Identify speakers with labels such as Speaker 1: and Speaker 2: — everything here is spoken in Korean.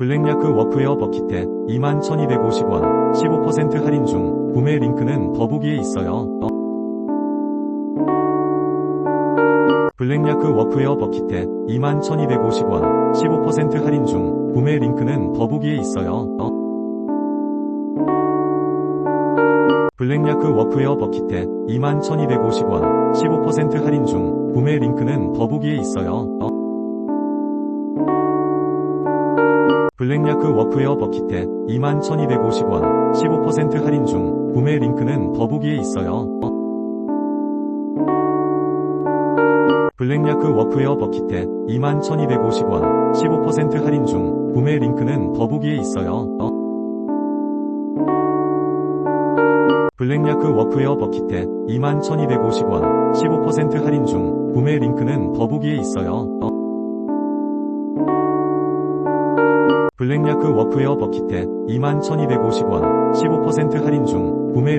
Speaker 1: 블랙야크 워크웨어 버킷에 21,1250원 15% 할인 중 구매 링크는 더보기에 있어요. 어. 블랙야크 워크웨어 버킷에 21,1250원 15% 할인 중 구매 링크는 더보기에 있어요. 어. 블랙야크 워크웨어 버킷에 21,1250원 15% 할인 중 구매 링크는 더보기에 있어요. 블랙야크 워크웨어 버킷에 21,1250원 15% 할인 중 구매 링크는 더보기에 있어요. 어. 블랙야크 워크웨어 버킷에 21,1250원 15% 할인 중 구매 링크는 더보기에 있어요. 어. 블랙야크 워크웨어 버킷에 21,1250원 15% 할인 중 구매 링크는 더보기에 있어요. 블랙야크 워크웨어 버킷에 21,1250원 15% 할인 중 구매 링크